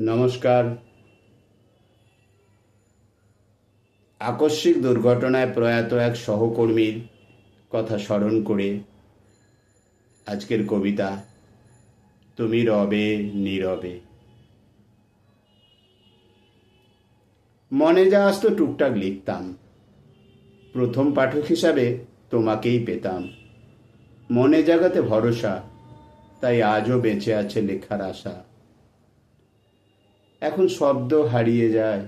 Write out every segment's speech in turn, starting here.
নমস্কার। আকস্মিক দুর্ঘটনায় প্রয়াত এক সহকর্মীর কথা স্মরণ করে আজকের কবিতা, তুমি রবে নীরবে। মনে যা আসতো টুকটাক লিখতাম। প্রথম পাঠক হিসাবে তোমাকেই পেতাম। মনে জাগাতে ভরসা, তাই আজও বেঁচে আছে লেখার আশা। এখন শব্দ হারিয়ে যায়।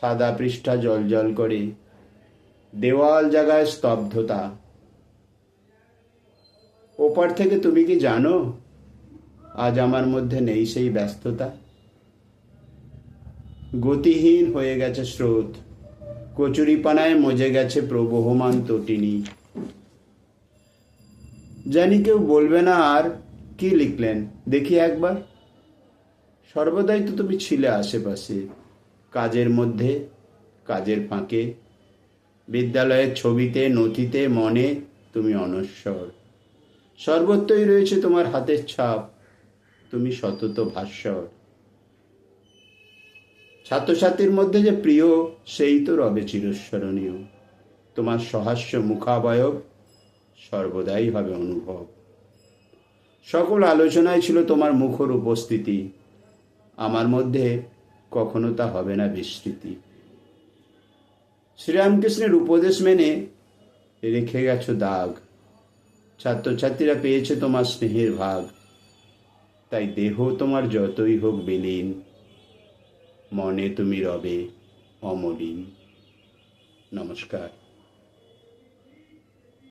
সাদা পৃষ্ঠা জল জল করে। দেওয়াল জাগায় স্তব্ধতা। ওপার থেকে তুমি কি জানো? আজ আমার মধ্যে নেই সেই ব্যস্ততা। গতিহীন হয়ে গেছে স্রোত। কচুরিপানায় মজে গেছে প্রবহমান তটিনী। জানি কেউ বলবে না আর কি লিখলেন। দেখি একবার। সর্বদাই তো তুমি ছিলে আশেপাশে, কাজের মধ্যে, কাজের ফাঁকে, বিদ্যালয়ের ছবিতে, নথিতে, মনে তুমি অনশ্বর। সর্বত্রই রয়েছে তোমার হাতের ছাপ, তুমি সতত ভাস্বর। ছাত্রছাত্রীর মধ্যে যে প্রিয়, সেই তো রবে চিরস্মরণীয়। তোমার সহাস্য মুখাবয়ব সর্বদাই হবে অনুভব। সকল আলোচনায় ছিল তোমার মুখর উপস্থিতি। আমার মধ্যে কখনো তা হবে না বিস্মৃতি শ্রীরামকৃষ্ণের উপদেশ মেনে রেখে গেছো দাগ। ছাত্রছাত্রীরা পেয়েছে তোমার স্নেহের ভাগ। তাই দেহ তোমার যতই হোক বিলীন। মনে তুমি রবে অমলিন। নমস্কার।